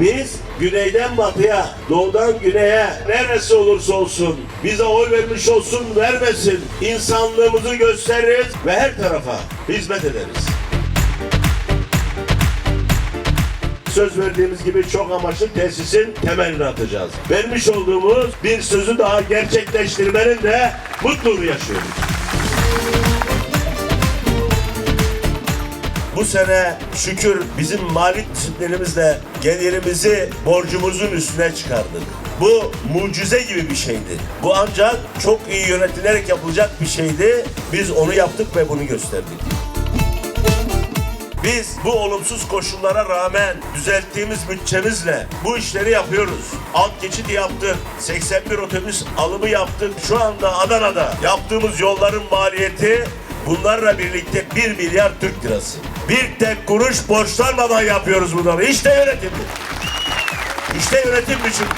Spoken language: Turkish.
Biz güneyden batıya, doğudan güneye, neresi olursa olsun, bize oy vermiş olsun, vermesin. insanlığımızı gösteririz ve her tarafa hizmet ederiz. Söz verdiğimiz gibi çok amaçlı tesisin temelini atacağız. Vermiş olduğumuz bir sözü daha gerçekleştirmenin de mutluluğunu yaşıyoruz. Bu sene şükür bizim mali disiplinimizle gelirimizi borcumuzun üstüne çıkardık. Bu mucize gibi bir şeydi. Bu ancak çok iyi yönetilerek yapılacak bir şeydi. Biz onu yaptık ve bunu gösterdik. Biz bu olumsuz koşullara rağmen düzelttiğimiz bütçemizle bu işleri yapıyoruz. Alt geçit yaptık, 81 otobüs alımı yaptık. Şu anda Adana'da yaptığımız yolların maliyeti bunlarla birlikte 1 milyar Türk lirası. Bir tek kuruş borçlanmadan yapıyoruz bunları. İşte yönetim. bu. İşte yönetim biçimi.